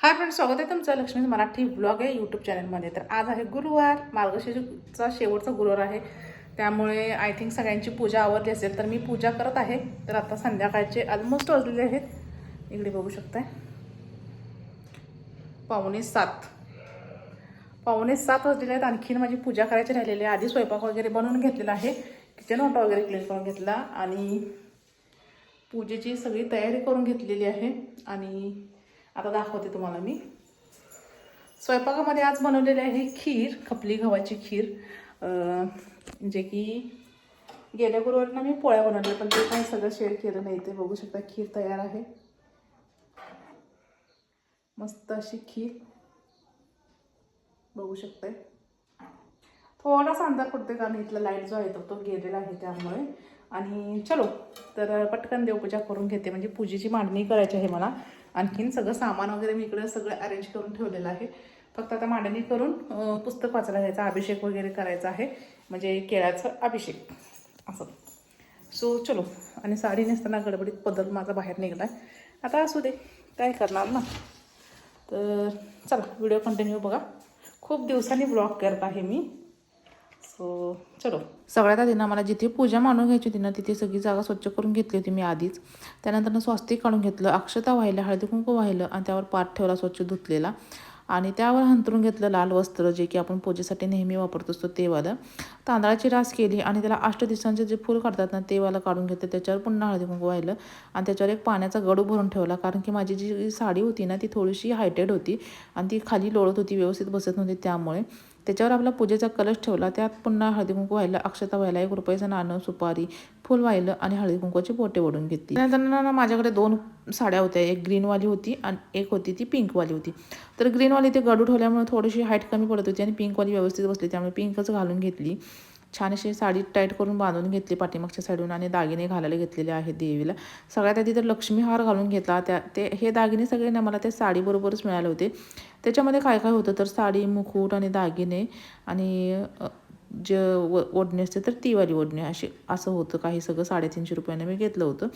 Hi friend स्वागत आहे तुमचं लक्ष्मी मराठी ब्लॉग आहे यूट्यूब चॅनलमध्ये तर आज आहे गुरुवार मार्गशीर्षचा शेवटचा गुरुवार आहे. त्यामुळे आय थिंक सगळ्यांची पूजा आवडली असेल तर मी पूजा करत आहे. तर आता संध्याकाळचे ऑलमोस्ट वाजलेले आहेत. इकडे बघू शकताय. पावणे सात. पावणे सात वाजलेले आहेत. आणखीन माझी पूजा करायची राहिलेली आहे. आधी स्वयंपाक वगैरे बनवून घेतलेला आहे. किचन ऑटो वगैरे क्लीन करून घेतला. आणि पूजेची सगळी तयारी करून घेतलेली आहे. आणि आता दाखवते तुम्हाला मी. स्वयंपाकामध्ये आज बनवलेली आहे खीर खपली गव्हाची खीर. जे की गेल्या गुरुवारला मी पोळ्या बनवल्या पण ते काही सगळं शेअर केलं नाही. ते बघू शकता खीर तयार आहे. मस्त अशी खीर. बघू शकते थोडासा अंधार पडतोय कारण इथला लाइट जो आहे तो तो गेलेला आहे त्यामुळे. आणि चलो तर पटकन देवपूजा करून घेते. म्हणजे पूजेची मांडणी करायची आहे मला. आणखीन सगळं सामान वगैरे मी इकडं सगळं अरेंज करून ठेवलेलं आहे. फक्त आता मांडणी करून पुस्तक वाचायला घ्यायचा अभिषेक वगैरे करायचा आहे. म्हणजे केळ्याचं अभिषेक. असं. सो चलो. आणि साडी नेसताना गडबडीत बदल माझा बाहेर निघाला आहे आता असू दे. काय करणार ना? तर चला. व्हिडिओ कंटिन्यू बघा. खूप दिवसांनी ब्लॉग करत आहे मी. सो चलो. सगळ्यात आधी ना मला जिथे पूजा मांडून घ्यायची होती ना तिथे सगळी जागा स्वच्छ करून घेतली होती मी आधीच. त्यानंतर स्वास्तिक काढून घेतलं अक्षता वाहिलं हळदी कुंकू वाहिलं आणि त्यावर पाठ ठेवला स्वच्छ धुतलेला. आणि त्यावर हंतरून घेतलं लाल वस्त्र जे की आपण पूजेसाठी नेहमी वापरत असतो तेवालं. तांदळाची रास केली आणि त्याला अष्ट दिवसांचे जे फूल काढतात ना तेवाला काढून घेतलं. त्याच्यावर पुन्हा हळदी कुंकू वाहिलं आणि त्याच्यावर एक पाण्याचा गडू भरून ठेवला. कारण की माझी जी साडी होती ना ती थोडीशी हायटेड होती आणि ती खाली लोळत होती व्यवस्थित बसत नव्हती त्यामुळे. त्याच्यावर आपला पूजेचा कलश ठेवला. त्यात पुन्हा हळदीकुंकू व्हायला अक्षता व्हायला एक रुपयाचं नाणं सुपारी फुल वाहिलं आणि हळदी कुंकूची बोटे ओढून घेतली. त्यानंतर ना माझ्याकडे दोन साड्या होत्या. एक ग्रीनवाली होती आणि एक होती ती पिंकवाली होती. तर ग्रीनवाली ते गडू ठेवल्यामुळे थोडीशी हाईट कमी पडत होती आणि पिंकवाली व्यवस्थित बसली. त्यामुळे पिंकच घालून घेतली. छान अशी साडी टाईट करून बांधून घेतली पाठीमागच्या साईडून आणि दागिने घालायला घेतलेले आहेत देवीला. सगळ्यात आधी तर लक्ष्मी हार घालून घेतला. त्या ते हे दागिने सगळे ना मला त्या साडीबरोबरच मिळाले होते. त्याच्यामध्ये काय काय होतं तर साडी मुकुट आणि दागिने आणि जे व ओढणी असते तर तीवाली ओढणी अशी असं होतं. काही सगळं साडेतीनशे रुपयाने मी घेतलं होतं.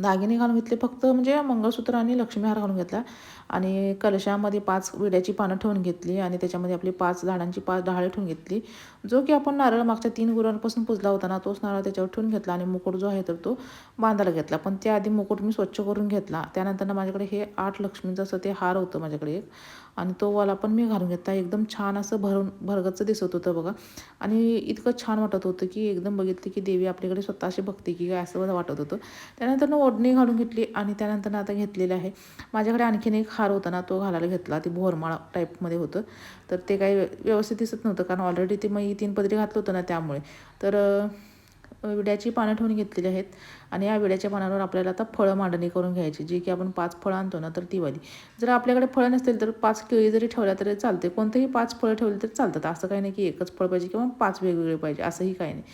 दागिने घालून घेतले फक्त म्हणजे मंगळसूत्र आणि लक्ष्मीहार घालून घेतला. आणि कलशामध्ये पाच विड्याची पानं ठेवून घेतली आणि त्याच्यामध्ये आपली पाच झाडांची पाच डहाळे ठेवून घेतली. जो की आपण नारळ मागच्या तीन गुरांपासून पुजला होता ना तोच नारळ त्याच्यावर ठेवून घेतला आणि मुकुट जो आहे तर तो बांधायला घेतला. पण त्याआधी मुकुट मी स्वच्छ करून घेतला. त्यानंतर माझ्याकडे हे आठ लक्ष्मीचं असं ते हार होतं माझ्याकडे एक. आणि तो वाला पण मी घालून घेतला. एकदम छान असं भरून भरगतचं दिसत होतं बघा. आणि इतकं छान वाटत होतं की एकदम बघितलं की देवी आपल्याकडे स्वतःशी बघते की काय असं वाटत होतं. त्यानंतर ना ओढणी घालून घेतली आणि त्यानंतर आता घेतलेलं आहे. माझ्याकडे आणखीन एक हार होता ना तो घालायला घेतला. ती भोरमाळा टाईपमध्ये होतं. तर ते काही व्यवस्थित दिसत नव्हतं कारण ऑलरेडी ते मी तीन पदरी घातलं होतं ना त्यामुळे. तर विड्याची पानं ठेवून घेतलेली आहेत. आणि या विड्याच्या पानावर आपल्याला आता फळं मांडणी करून घ्यायची जी की आपण पाच फळं आणतो ना तर ती वाली. जर आपल्याकडे फळं नसतील तर पाच केळी जरी ठेवल्या तरी चालते. कोणतेही पाच फळं ठेवली तरी चालतात. असं काही नाही की एकच फळ पाहिजे किंवा पाच वेगवेगळे पाहिजे असंही काही नाही.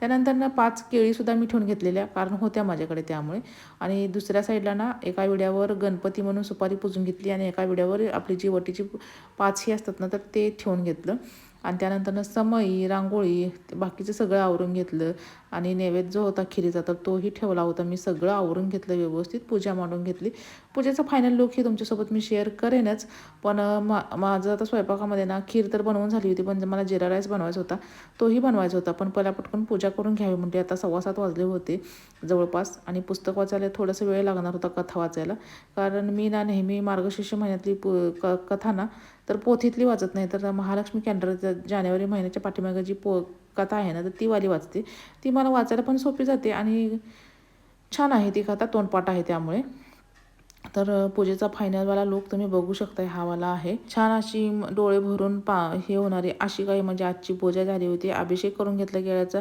त्यानंतर ना पाच केळीसुद्धा मी ठेवून घेतलेल्या कारण होत्या माझ्याकडे त्यामुळे. आणि दुसऱ्या साईडला ना एका विड्यावर गणपती म्हणून सुपारी पुजून घेतली आणि एका विड्यावर आपली जी वटीची पाच ही असतात ना तर ते ठेवून घेतलं. आणि त्यानंतरनं समई रांगोळी बाकीचं सगळं आवरून घेतलं. आणि नैवेद्य जो होता खिरीचा तर तोही ठेवला होता. मी सगळं आवरून घेतलं व्यवस्थित पूजा मांडून घेतली. पूजेचा फायनल लुक ही तुमच्यासोबत मी शेअर करेनच. पण मा माझं आता स्वयंपाकामध्ये ना खीर तर बनवून झाली होती पण मला जिरा राईस बनवायचा होता. तोही बनवायचा होता पण पहिला पटकन पूजा करून घ्यावी म्हणजे आता सव्वा सात वाजले होते जवळपास. आणि पुस्तक वाचायला थोडासा वेळ लागणार होता कथा वाचायला. कारण मी ना नेहमी मार्गशीर्ष महिन्यातली पु क कथा ना तर पोथीतली वाचत नाही. तर महालक्ष्मी कॅन्डर जानेवारी महिन्याच्या पाठीमागे जी पो कथा आहे ना तर ती वाली वाचते. ती मला वाचायला पण सोपी जाते आणि छान आहे ती कथा तोंडपाठ आहे त्यामुळे. तर पूजेचा फायनलवाला लुक तुम्ही बघू शकताय हा वाला आहे. छान अशी डोळे भरून पा हे होणारी अशी काही म्हणजे आजची पूजा झाली होती. अभिषेक करून घेतला केळ्याचा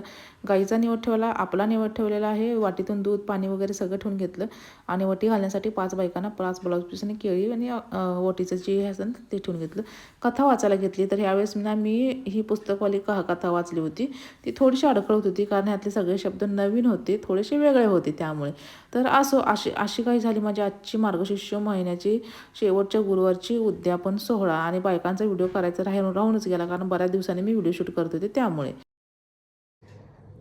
गाईचा निवड ठेवला आपला निवड ठेवलेला आहे. वाटीतून दूध पाणी वगैरे सगळं ठेवून घेतलं आणि वटी घालण्यासाठी पाच बायकांना पाच ब्लाऊज पीस आणि केळी आणि वटीचं जे हे असेल ते ठेवून घेतलं. कथा वाचायला घेतली. तर ह्यावेळेस ना मी ही पुस्तकवाली कहा कथा वाचली होती. ती थोडीशी अडखळत होती कारण ह्यातले सगळे शब्द नवीन होते थोडेसे वेगळे होते त्यामुळे. तर असो अशी अशी काही झाली माझी आजची मार्गशीर्ष महिन्याची. शेवटच्या गुरुवारची उद्यापन सोहळा आणि बायकांचा व्हिडिओ करायचा राहून राहूनच गेला कारण बऱ्याच दिवसांनी मी व्हिडिओ शूट करत होते त्यामुळे.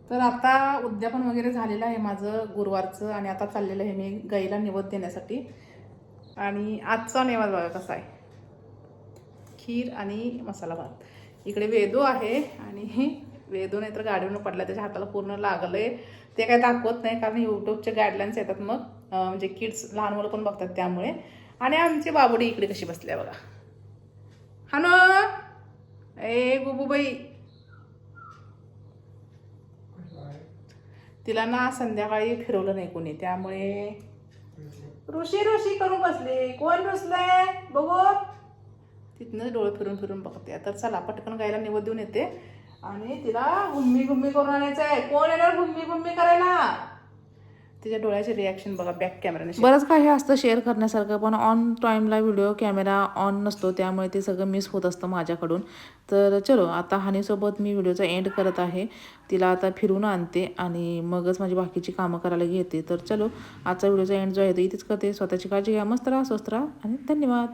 तर आता उद्यापन वगैरे झालेलं आहे माझं गुरुवारचं आणि आता चाललेलं आहे मी गाईला निवद देण्यासाठी. आणि आजचा नेवाद बघा कसा आहे. खीर आणि मसाला भात. इकडे वेदू आहे आणि वेदू नाही तर गाडीवरून पडला त्याच्या हाताला पूर्ण लागलंय. ते काय दाखवत नाही कारण यूट्यूबचे गाईडलाईन्स येतात मग. म्हणजे किड्स लहान मुलं पण बघतात त्यामुळे. आणि आमची बाबुडी इकडे कशी बसली आहे बघा. हानो ए गुबूबाई तिला ना संध्याकाळी फिरवलं नाही कोणी त्यामुळे ऋषी ऋषी करून बसले. कोण रुसलंय? बघू. तिथनं डोळे फिरून फिरून बघते. तर चला पटकन गायला निवड देऊन येते. आणि तिला गुम्मी गुम्मी करून आणायचं आहे. कोण येणार गुम्मी गुम्मी करायला? तिच्या डोळ्याचे रिॲक्शन बघा बॅक कॅमेराने बरंच काही असतं शेअर करण्यासारखं पण ऑन टाईमला व्हिडिओ कॅमेरा ऑन नसतो त्यामुळे ते सगळं मिस होत असतं माझ्याकडून. तर चलो आता हानीसोबत मी व्हिडिओचा एंड करत आहे. तिला आता फिरून आणते आणि मगच माझी बाकीची कामं करायला घेते. तर चलो आजचा व्हिडिओचा एंड जो आहे तो इथेच करते. स्वतःची काळजी घ्या मस्त राहा स्वस्त राहा आणि धन्यवाद.